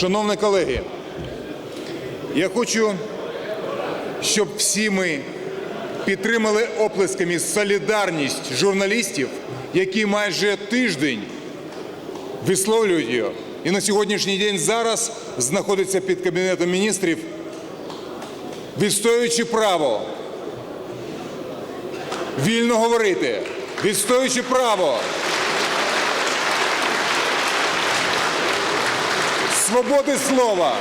Шановні колеги, я хочу, щоб всі ми підтримали оплесками солідарність журналістів, які майже тиждень висловлюють її. І на сьогоднішній день зараз знаходиться під Кабінетом міністрів, відстоюючи право вільно говорити, відстоюючи право свободи слова.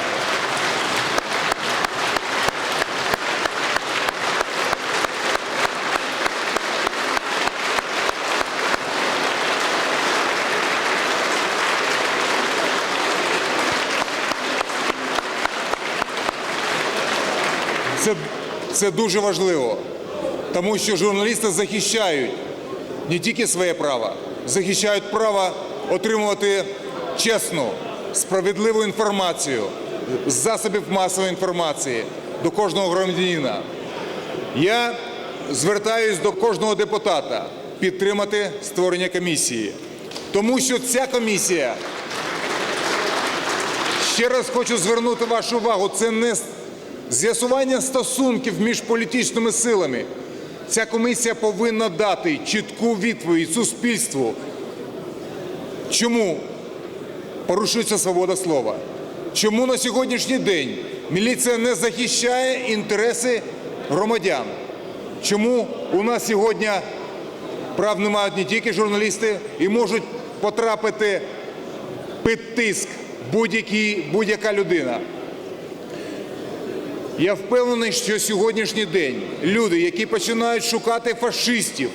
Це, це дуже важливо, тому що журналісти захищають не тільки своє право, захищають право отримувати чесну, справедливу інформацію з засобів масової інформації до кожного громадянина. Я звертаюсь до кожного депутата підтримати створення комісії, тому що ця комісія, ще раз хочу звернути вашу увагу, це не з'ясування стосунків між політичними силами. Ця комісія повинна дати чітку відповідь суспільству, чому порушується свобода слова, чому на сьогоднішній день міліція не захищає інтереси громадян, чому у нас сьогодні прав не мають не тільки журналісти і можуть потрапити під тиск будь-яка людина. Я впевнений, що сьогоднішній день люди, які починають шукати фашистів,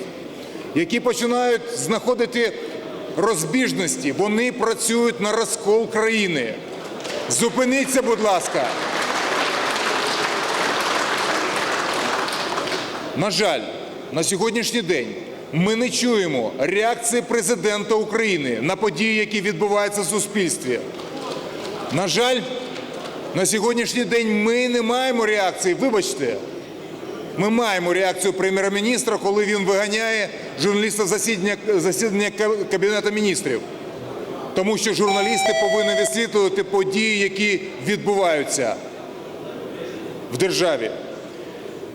які починають знаходити розбіжності, вони працюють на розкол країни. Зупиніться, будь ласка. На жаль, на сьогоднішній день ми не чуємо реакції президента України на події, які відбуваються в суспільстві. На жаль, на сьогоднішній день ми не маємо реакції. Вибачте, ми маємо реакцію прем'єр-міністра, коли він виганяє журналіста засідання, засідання Кабінету міністрів. Тому що журналісти повинні висвітлювати події, які відбуваються в державі.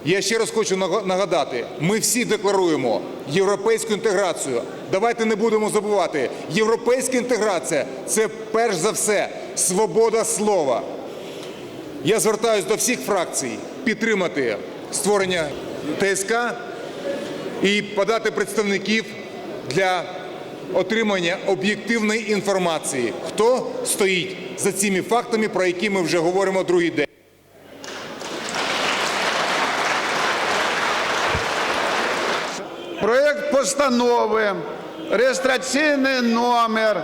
Я ще раз хочу нагадати: ми всі декларуємо європейську інтеграцію. Давайте не будемо забувати, європейська інтеграція це перш за все свобода слова. Я звертаюся до всіх фракцій підтримати створення ТСК і подати представників для отримання об'єктивної інформації, хто стоїть за цими фактами, про які ми вже говоримо другий день. Проект постанови реєстраційний номер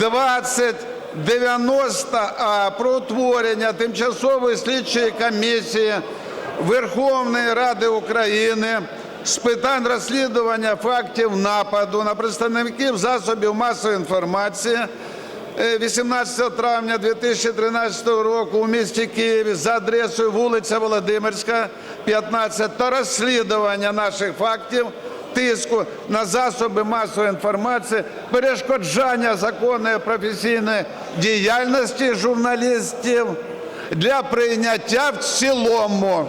2090А про утворення тимчасової слідчої комісії Верховної Ради України з питань розслідування фактів нападу на представників засобів масової інформації е, 18 травня 2013 року у місті Києві за адресою вулиця Володимирська, 15 та розслідування наших фактів тиску на засоби масової інформації, перешкоджання законної професійної діяльності журналістів для прийняття в цілому.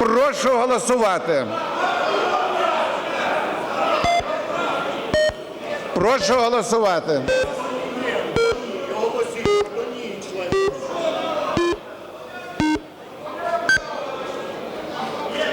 Прошу голосувати. Прошу голосувати.